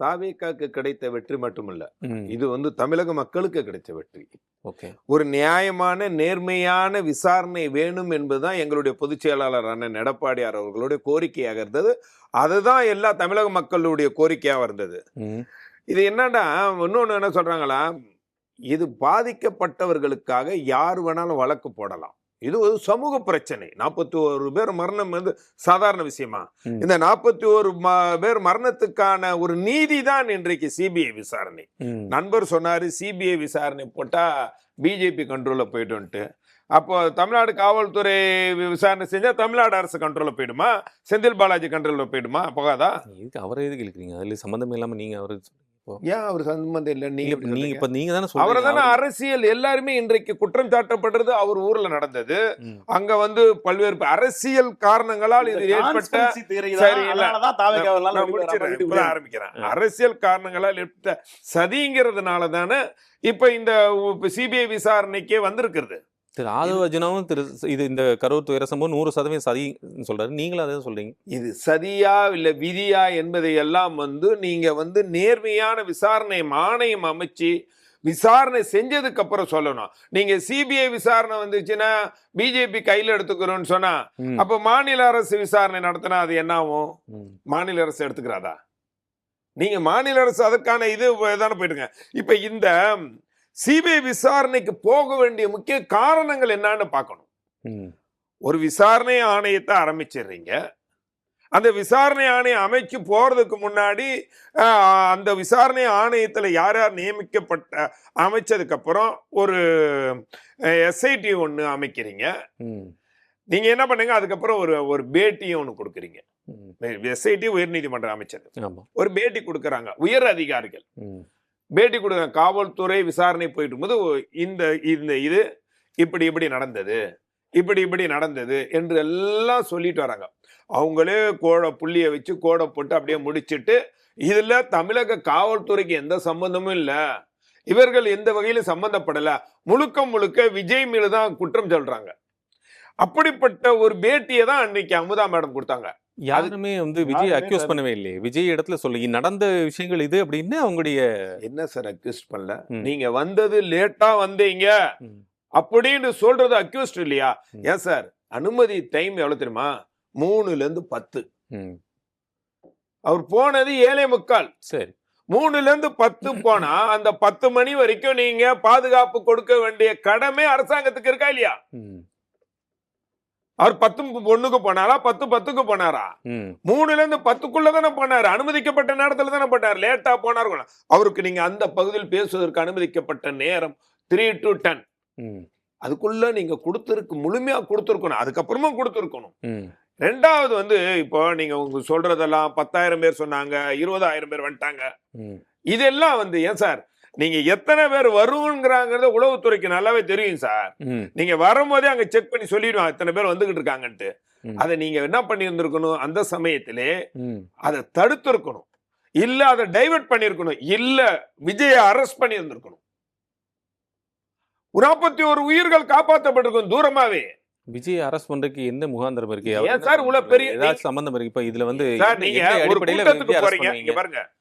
தாவேக்காக்கு கிடைத்த வெற்றி மட்டுமல்ல. இது வந்து தமிழக மக்களுக்கு கிடைத்த வெற்றி. ஓகே. ஒரு நியாயமான நேர்மையான விசாரணை வேணும் என்பதுதான் எங்களுடைய பொதுச் செயலாளர் அண்ணன் எடப்பாடியார் அவர்களுடைய கோரிக்கையாக இருந்தது. அதுதான் எல்லா தமிழக மக்களுடைய கோரிக்கையாக இருந்தது. இது என்னன்னா இன்னொன்று என்ன சொல்றாங்களா இது பாதிக்கப்பட்டவர்களுக்காக யார் வேணாலும் வழக்கு போடலாம். இது ஒரு சமூக பிரச்சனை. நாற்பத்தி ஒரு பேர் மரணம் வந்து சாதாரண விஷயமா. இந்த நாற்பத்தி ஒரு பேர் மரணத்துக்கான ஒரு நீதி தான் இன்றைக்கு சிபிஐ விசாரணை. நண்பர் சொன்னாரு சிபிஐ விசாரணை போட்டா பிஜேபி கண்ட்ரோல்ல போயிடும்ட்டு அப்போ தமிழ்நாடு காவல்துறை விசாரணை செஞ்சா தமிழ்நாடு அரசு கண்ட்ரோல்ல போயிடுமா? செந்தில் பாலாஜி கண்ட்ரோல்ல போயிடுமா? போகாதா எதுக்கு அவரை எதுக்கு இழுக்கிறீங்க? அதுல சம்மந்தம் இல்லாம நீங்க அவரு ஏன் அவர் சம்பந்தம் இல்லை நீங்க நீங்க? இப்ப நீங்க தானே அவரை தானே அரசியல் எல்லாருமே இன்றைக்கு குற்றம் சாட்டப்படுறது அவர் ஊர்ல நடந்தது. அங்க வந்து பல்வேறு அரசியல் காரணங்களால் இது ஏற்பட்ட சரி, ஆரம்பிக்கிறேன். அரசியல் காரணங்களால் ஏற்பட்ட சதிங்கிறதுனால தானே இப்ப இந்த சிபிஐ விசாரணைக்கே வந்திருக்கிறது. திரு ஆதவ அர்ஜுனாவும் திரு இது இந்த கரூர் துயர சம்பவம் நூறு சதவீதம் சதி சொல்றாரு. நீங்களும் அதே சொல்றீங்க. இது சதியா இல்ல விதியா என்பதை எல்லாம் வந்து நீங்க வந்து நேர்மையான விசாரணை ஆணையம் அமைச்சு விசாரணை செஞ்சதுக்கு அப்புறம் சொல்லணும். நீங்க சிபிஐ விசாரணை வந்துச்சுன்னா பிஜேபி கையில எடுத்துக்கிறோம்னு சொன்னா அப்ப மாநில அரசு விசாரணை நடத்தினா அது என்ன ஆகும் மாநில அரசு எடுத்துக்கிறாதா? நீங்க மாநில அரசு அதற்கான இது தானே போயிடுங்க இப்ப இந்த சிபிஐ விசாரணைக்கு போக வேண்டிய முக்கிய காரணங்கள் என்னன்னு பார்க்கணும். ஒரு விசாரணை ஆணையத்தை ஆரம்பிச்சிடுறீங்க. அந்த விசாரணை ஆணையம் அமைச்சு போறதுக்கு முன்னாடி அந்த விசாரணை ஆணையத்தில் யார் யார் நியமிக்கப்பட்ட அமைச்சதுக்கு அப்புறம் ஒரு எஸ்ஐடி ஒன்று அமைக்கிறீங்க. ம், நீங்க என்ன பண்ணுங்க அதுக்கப்புறம் ஒரு ஒரு பேட்டியும் ஒன்று கொடுக்குறீங்க. எஸ்ஐடி உயர்நீதிமன்ற அமைச்சர். ஒரு பேட்டி கொடுக்குறாங்க உயர் அதிகாரிகள். பேட்டி கொடுங்க. காவல்துறை விசாரணை போயிட்டு இருக்கும்போது இந்த இந்த இது இப்படி இப்படி நடந்தது. இப்படி இப்படி நடந்தது என்று எல்லாம் சொல்லிட்டு வராங்க. அவங்களே கோடை புள்ளியை வச்சு கோடை போட்டு அப்படியே முடிச்சுட்டு இதில் தமிழக காவல்துறைக்கு எந்த சம்பந்தமும் இல்லை. இவர்கள் எந்த வகையிலும் சம்பந்தப்படலை. முழுக்க முழுக்க விஜய் மீது தான் குற்றம் சொல்கிறாங்க அப்படிப்பட்ட ஒரு பேட்டியை தான் அன்னைக்கு அமுதா மேடம் கொடுத்தாங்க. யாருமே வந்து விஜய் அக்யூஸ் பண்ணவே இல்லையே. விஜய் இடத்துல சொல்லி நடந்த விஷயங்கள் இது அப்படின்னு அவங்களுடைய என்ன சார் அக்யூஸ் பண்ணல. நீங்க வந்தது லேட்டா வந்தீங்க. அப்படின்னு சொல்றது அக்யூஸ்ட் இல்லையா. ஏன் சார்? அனுமதி டைம் எவ்வளவு தெரியுமா? மூணுல இருந்து பத்து. அவர் போனது ஏழே முக்கால். சரி. மூணுல இருந்து பத்து போனா அந்த பத்து மணி வரைக்கும் நீங்க பாதுகாப்பு கொடுக்க வேண்டிய கடமை அரசாங்கத்துக்கு இருக்கா இல்லையா? அவர் பத்து பொண்ணுக்கு போனாரா? பத்து பத்துக்கு போனாரா? மூணுல இருந்து பத்துக்குள்ள தானே போனாரு அனுமதிக்கப்பட்ட நேரத்துல தானே போனார் லேட்டா போனார் அவருக்கு நீங்க அந்த பகுதியில் பேசுவதற்கு அனுமதிக்கப்பட்ட நேரம் த்ரீ டு டென் அதுக்குள்ள நீங்க கொடுத்துருக்கு முழுமையா கொடுத்துருக்கணும். அதுக்கப்புறமா கொடுத்துருக்கணும். ரெண்டாவது வந்து இப்போ நீங்க உங்க சொல்றதெல்லாம் பத்தாயிரம் பேர் சொன்னாங்க இருபதாயிரம் பேர் வந்துட்டாங்க. இதெல்லாம் வந்து ஏன் சார்? நீங்க எத்தனை பேர் வருங்கிறாங்கிறத உளவுத்துறைக்கு நல்லாவே தெரியும் சார். நீங்க வரும்போதே அங்க செக் பண்ணி சொல்லிடுவாங்க எத்தனை பேர் வந்துகிட்டு இருக்காங்கன்ட்டு. அதை நீங்க என்ன பண்ணியிருந்திருக்கணும் அந்த சமயத்திலே அதை தடுத்திருக்கணும். இல்ல அதை டைவர்ட் பண்ணியிருக்கணும். இல்ல விஜயை அரெஸ்ட் பண்ணியிருந்திருக்கணும். நாற்பத்தி ஒரு உயிர்கள் காப்பாற்றப்பட்டிருக்கும் தூரமாவே. விஜய் அரஸ்ட் பண்றதுக்கு என்ன முகாந்திரம் இருக்கு? சார் சொல்றாரு? பெரிய- சம்பந்தம் இருக்கு. இப்ப இதுல வந்து நீங்க எந்த ஒரு கூட்டத்துக்கு போறீங்க? இங்க பாருங்க.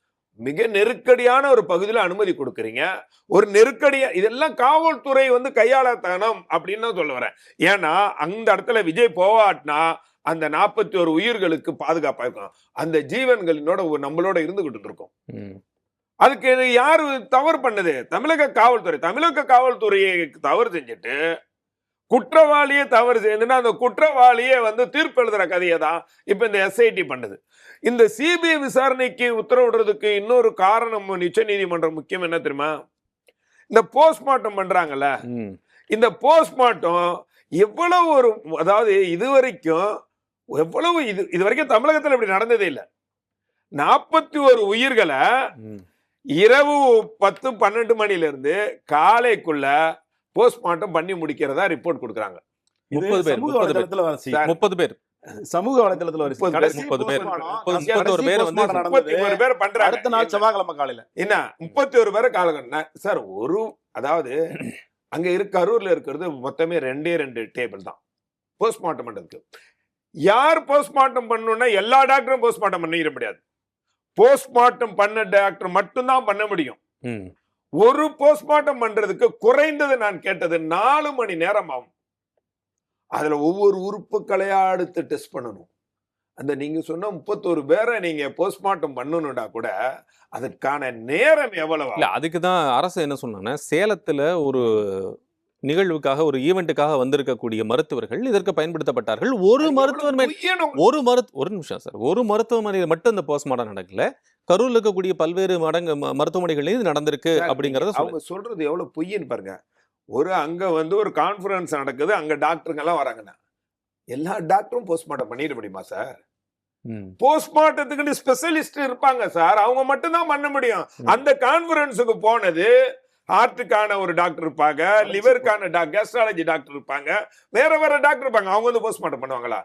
மிக நெருக்கடியான ஒரு பகுதியில அனுமதி கொடுக்குறீங்க. ஒரு நெருக்கடியா இதெல்லாம் காவல்துறை வந்து கையாளத்தனம் அப்படின்னு தான் சொல்ல வரேன். ஏன்னா அந்த இடத்துல விஜய் போவாட்னா அந்த நாற்பத்தி ஒரு உயிர்களுக்கு பாதுகாப்பா இருக்கும். அந்த ஜீவன்களினோட நம்மளோட இருந்துகிட்டு இருக்கும் அதுக்கு இது யாரு தவறு பண்ணது? தமிழக காவல்துறை. தமிழக காவல்துறையை தவறு செஞ்சுட்டு குற்றவாளியே தவறு செய்யுதுன்னா அந்த குற்றவாளியே வந்து தீர்ப்பு எழுதுற கதையை தான் இப்ப இந்த எஸ்ஐடி பண்ணுது. இந்த சிபிஐ விசாரணைக்கு உத்தரவிடுறதுக்கு இன்னொரு காரணம் உச்ச நீதிமன்றம் முக்கியம் என்ன தெரியுமா? இந்த போஸ்ட்மார்ட்டம் பண்றாங்கல்ல. இந்த போஸ்ட்மார்ட்டம் எவ்வளவு ஒரு அதாவது இதுவரைக்கும் எவ்வளவு இது இது வரைக்கும் தமிழகத்தில் இப்படி நடந்ததே இல்லை. நாற்பத்தி ஒரு உயிர்களை இரவு பத்து பன்னெண்டு மணில இருந்து காலைக்குள்ள போஸ்ட்மார்ட்டம் பண்ணி முடிக்கிறதா ரிப்போர்ட் கொடுக்குறாங்க. முப்பது பேர், முப்பது பேர். சமூக வலைதளத்துல வரிசை முப்பது பேர். postmortem, முப்பது- கடைசி முப்பத்தொரு பேர் வந்து முப்பத்தி நடந்தது. ஒரு பேர் பண்றாங்க. அடுத்த நாள் செவ்வாய்க்கிழமை காலையில. என்ன? முப்பத்தி ஒரு பேரை காலகட்ட சார் ஒரு அதாவது அங்க இருக்க கரூர்ல இருக்கிறது மொத்தமே ரெண்டே ரெண்டு டேபிள் தான். போஸ்ட்மார்ட்டம் பண்றதுக்கு யார் போஸ்ட்மார்ட்டம் பண்ணணும்னா எல்லா டாக்டரும் போஸ்ட்மார்ட்டம் பண்ணிட முடியாது. போஸ்ட்மார்ட்டம் பண்ண டாக்டர் மட்டும்தான் பண்ண முடியும். ஒரு போஸ்ட்மார்ட்டம் பண்றதுக்கு குறைந்தது நான் கேட்டது நாலு மணி நேரம் ஆகும். அதுல ஒவ்வொரு உறுப்புகளையா எடுத்து டெஸ்ட் பண்ணணும். அந்த நீங்க சொன்ன முப்பத்தோரு பேரை நீங்க போஸ்ட்மார்ட்டம் பண்ணணும்னா கூட அதற்கான நேரம் எவ்வளவு இல்ல? அதுக்கு தான் அரசு என்ன சொன்னாங்கன்னா சேலத்துல ஒரு நிகழ்வுக்காக ஒரு ஈவெண்ட்டுக்காக வந்திருக்கக்கூடிய மருத்துவர்கள் இதற்கு பயன்படுத்தப்பட்டார்கள். ஒரு மருத்துவமனை? ஒரு மருத்து ஒரு நிமிஷம் சார். ஒரு மருத்துவமனையில் மட்டும் இந்த போஸ்ட்மார்ட்டம் நடக்கல. கரூர்ல இருக்கக்கூடிய பல்வேறு மடங்கு ம- மருத்துவமனைகள்லயும் இது நடந்திருக்கு அப்படிங்கறத அவங்க சொல்றது எவ்வளவு பொய்ன்னு பாருங்க. ஒரு அங்க வந்து ஒரு கான்ஃபரன்ஸ் நடக்குது அங்க டாக்டருங்க எல்லாம் வராங்கண்ணா எல்லா டாக்டரும் போஸ்ட்மார்ட்டம் பண்ணிட முடியுமா சார்? போஸ்ட்மார்ட்டத்துக்கு ஸ்பெஷலிஸ்ட் இருப்பாங்க சார். அவங்க மட்டும் தான் பண்ண முடியும். அந்த கான்ஃபரன்ஸுக்கு போனது ஹார்ட்டுக்கான ஒரு டாக்டர் இருப்பாங்க லிவருக்கான கேஸ்ட்ராலஜி டாக்டர் இருப்பாங்க வேற வேற டாக்டர் இருப்பாங்க. அவங்க வந்து போஸ்ட்மார்ட்டம் பண்ணுவாங்களா?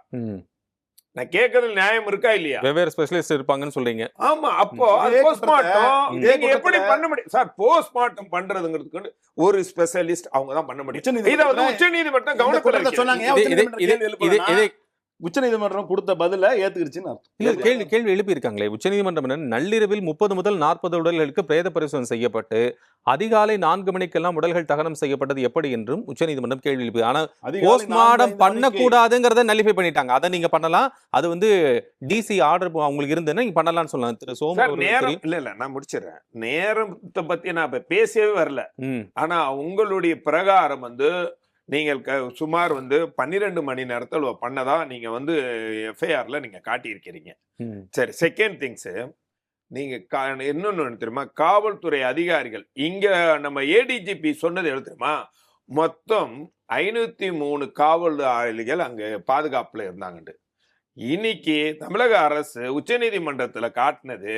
நான் கேட்கறதுல நியாயம் இருக்கா இல்லையா? வெவ்வேறு ஸ்பெஷலிஸ்ட் இருப்பாங்கன்னு சொல்றீங்க. ஆமா அப்போ போஸ்ட்மார்ட்டம் நீங்க எப்படி பண்ண முடியும்? சார் போஸ்ட்மார்ட்டம் பண்றதுங்கிறதுக்கு ஒரு ஸ்பெஷலிஸ்ட் அவங்க தான் பண்ண முடியும். இத வந்து உச்சநீதிமன்றம் உச்ச நீதிமன்றம் கவனத்துல. சொன்னாங்க. உச்சநீதிமன்றம் கொடுத்த பதில ஏத்துக்கிடுச்சுன்னு அர்த்தம். இல்ல கேள்வி கேள்வி எழுப்பியிருக்காங்களே. உச்சநீதிமன்றம் என்ன? நள்ளிரவில் முப்பது முதல் நாற்பது உடல்களுக்கு பிரேத பரிசோதனை செய்யப்பட்டு அதிகாலை நான்கு மணிக்கெல்லாம் உடல்கள் தகனம் செய்யப்பட்டது எப்படி என்றும் உச்சநீதிமன்றம் கேள்வி எழுப்பி ஆனா போஸ்ட்மார்டம் பண்ணக்கூடாதுங்கிறத நலிஃபை பண்ணிட்டாங்க. அதை நீங்க பண்ணலாம். அது வந்து டிசி ஆர்டர் அவங்களுக்கு இருந்ததுன்னா நீங்க பண்ணலாம்னு சொல்லலாம். திரு சோமு நேரம். இல்ல இல்ல நான் முடிச்சிடுறேன். நேரத்தை பத்தி நான் இப்ப பேசவே வரல. ஆனா உங்களுடைய பிரகாரம் வந்து நீங்கள் க- சுமார் வந்து பன்னிரெண்டு மணி நேரத்தில் பண்ணதா நீங்க வந்து எஃப்ஐஆர்ல நீங்க காட்டியிருக்கிறீங்க. சரி செகண்ட் திங்ஸ் நீங்க கா- இன்னொன்னு ஒண்ணு தெரியுமா? காவல்துறை அதிகாரிகள் இங்க நம்ம ஏடிஜிபி சொன்னது எது தெரியுமா? மொத்தம் ஐநூத்தி மூணு காவலாளிகள் அங்க பாதுகாப்புல இருந்தாங்கண்டு இன்னைக்கு தமிழக அரசு உச்சநீதிமன்றத்துல காட்டினது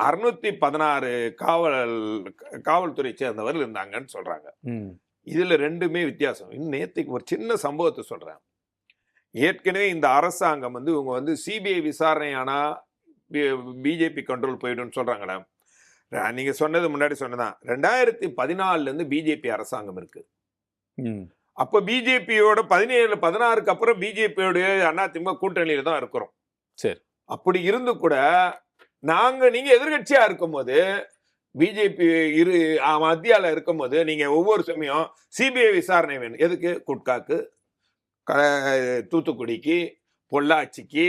அறுநூத்தி பதினாறு காவல் காவல்துறை சேர்ந்தவர்கள் இருந்தாங்கன்னு சொல்றாங்க. ம். இதுல ரெண்டுமே வித்தியாசம். இன்னும் நேத்துக்கு ஒரு சின்ன சம்பவத்தை சொல்றேன். ஏற்கனவே இந்த அரசாங்கம் வந்து இவங்க வந்து சிபிஐ விசாரணை பிஜேபி கண்ட்ரோல் போயிடும்னு சொல்றாங்களே. ர- நீங்க சொன்னது முன்னாடி சொன்னதான் ரெண்டாயிரத்தி பதினாலுல இருந்து பிஜேபி அரசாங்கம் இருக்கு. ம். அப்ப பிஜேபியோட பதினேழு பதினாறுக்கு அப்புறம் பிஜேபியோட அதிமுக கூட்டணியில தான் இருக்கிறோம். சரி. அப்படி இருந்து கூட நாங்க நீங்க எதிர்கட்சியா இருக்கும்போது பிஜேபி இரு ஆ, மத்தியால இருக்கும்போது நீங்கள் ஒவ்வொரு சமயம் சிபிஐ விசாரணை வேணும். எதுக்கு? குட்காக்கு க- தூத்துக்குடிக்கு பொள்ளாச்சிக்கு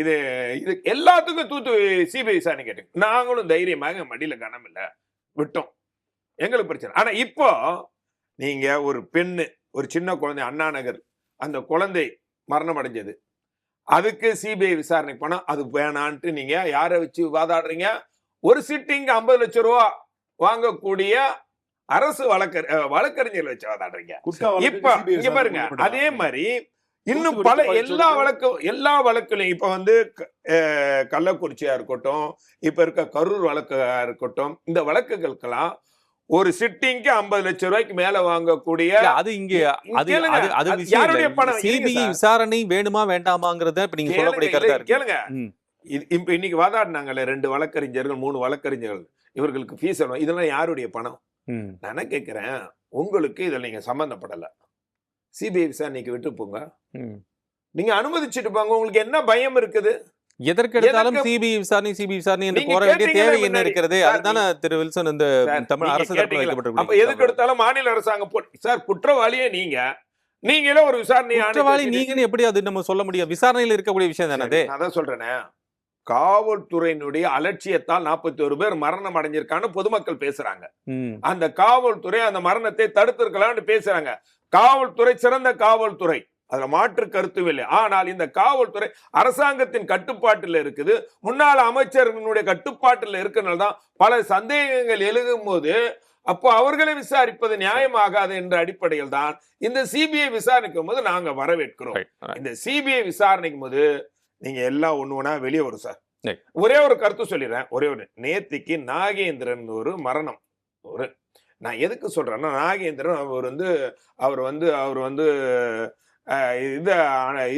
இது இது எல்லாத்துக்கும் தூத்து சிபிஐ விசாரணை கேட்டீங்க நாங்களும் தைரியமாக மடியில் கனம் விட்டோம். எங்களுக்கு பிரச்சனை. ஆனால் இப்போ நீங்கள் ஒரு பெண்ணு ஒரு சின்ன குழந்தை அண்ணா நகர் அந்த குழந்தை மரணம் அடைஞ்சது. அதுக்கு சிபிஐ விசாரணை போனால் அது வேணான்ட்டு நீங்கள் யாரை வச்சு வாதாடுறீங்க? ஒரு சிட்டிங் ஐம்பது லட்சம் ரூபா வாங்கக்கூடிய அரசு வழக்கறி வழக்கறிஞர்களை வச்சு வாதாடுறீங்க இப்ப இங்க பாருங்க அதே மாதிரி இன்னும் பல எல்லா. வழக்கு எல்லா வழக்குலையும் இப்ப வந்து கள்ளக்குறிச்சியா இருக்கட்டும் இப்ப இருக்க கரூர் வழக்கா இருக்கட்டும் இந்த வழக்குகளுக்கெல்லாம் ஒரு சிட்டிங்க்கு ஐம்பது லட்சம் ரூபாய்க்கு மேல வாங்கக்கூடிய அது இங்க இங்க அது யாருடைய பணம்? CBI sir. விசாரணை வேணுமா வேண்டாமாங்கிறத இப்ப நீங்க சொல்லக்கூடிய கேளுங்க, இது இப்ப இன்னைக்கு வாதாடினாங்கல்ல ரெண்டு வழக்கறிஞர்கள் மூணு வழக்கறிஞர்கள். இவர்களுக்கு ஃபீஸ் இதெல்லாம் யாருடைய பணம்? நான் கேட்கிறேன் உங்களுக்கு இதுல நீங்க சம்பந்தப்படல. சிபிஐ விசாரணைக்கு விட்டு போங்க. ம். நீங்க அனுமதிச்சுட்டு போங்க. உங்களுக்கு என்ன பயம் இருக்குது? எதற்கெடுத்தாலும் எதற்கு- சிபிஐ விசாரணை சிபிஐ விசாரணை என்று போற வேண்டிய தேவை என்ன. இருக்கிறது? அதுதானே திரு வில்சன் இந்த தமிழ் அரசு? அப்ப எதுக்கு எடுத்தாலும் மாநில அரசாங்கம் சார் குற்றவாளியே நீங்க. நீங்களே ஒரு விசாரணை குற்றவாளி நீங்கன்னு எப்படி அது நம்ம சொல்ல முடியும்? விசாரணையில் இருக்கக்கூடிய விஷயம் தானே அது? நான் தான் சொல்றேனே. காவல்துறையினுடைய அலட்சியத்தால் நாற்பத்தி ஒரு பேர் மரணம் அடைஞ்சிருக்கான்னு பொதுமக்கள் பேசுறாங்க. அந்த காவல்துறை அந்த மரணத்தை தடுத்திருக்கலாம்னு பேசுறாங்க. காவல்துறை சிறந்த காவல்துறை. அதுல மாற்று கருத்தும் இல்லை. ஆனால் இந்த காவல்துறை அரசாங்கத்தின் கட்டுப்பாட்டில் இருக்குது. முன்னாள் அமைச்சர்களுடைய கட்டுப்பாட்டில் இருக்கிறனால தான் பல சந்தேகங்கள் எழுகும் போது அப்போ அவர்களை விசாரிப்பது நியாயமாகாது என்ற அடிப்படையில் தான் இந்த சிபிஐ விசாரிக்கும் போது நாங்க வரவேற்கிறோம். இந்த சிபிஐ விசாரணைக்கும் போது நீங்க எல்லாம் ஒண்ணு ஒண்ணா வெளியே வரும் சார். ஒரே ஒரு கருத்து சொல்லிடுறேன். ஒரே ஒரு நேத்திக்கு நாகேந்திரன் ஒரு மரணம். ஒரு நான் எதுக்கு சொல்றேன்னா நாகேந்திரன் அவர் வந்து அவர் வந்து அவர் வந்து இது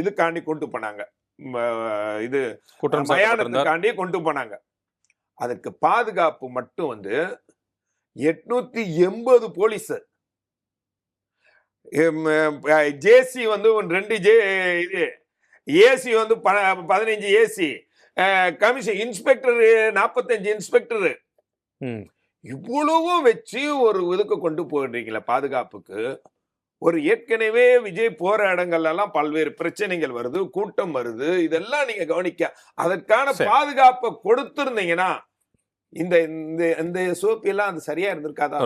இதுக்காண்டி கொண்டு போனாங்க. இது மயானத்துக்காண்டி கொண்டு போனாங்க. அதுக்கு பாதுகாப்பு மட்டும் வந்து எட்நூத்தி எண்பது போலீஸ். ஜேசி வந்து ரெண்டு ஜே இது ஏசி வந்து ப- பதினஞ்சு ஏசி கமிஷன் இன்ஸ்பெக்டர் நாற்பத்தஞ்சு இன்ஸ்பெக்டர் ம். இவ்வளவும் வச்சு ஒரு இதுக்கு கொண்டு போயிடுறீங்களா பாதுகாப்புக்கு ஒரு ஏற்கனவே விஜய் போற இடங்கள்ல எல்லாம் பல்வேறு பிரச்சனைகள் வருது கூட்டம் வருது இதெல்லாம் நீங்க கவனிக்க அதற்கான. பாதுகாப்பை கொடுத்திருந்தீங்கன்னா இந்த இந்த இந்த சோப்பி எல்லாம் அது சரியா இருந்திருக்காதா.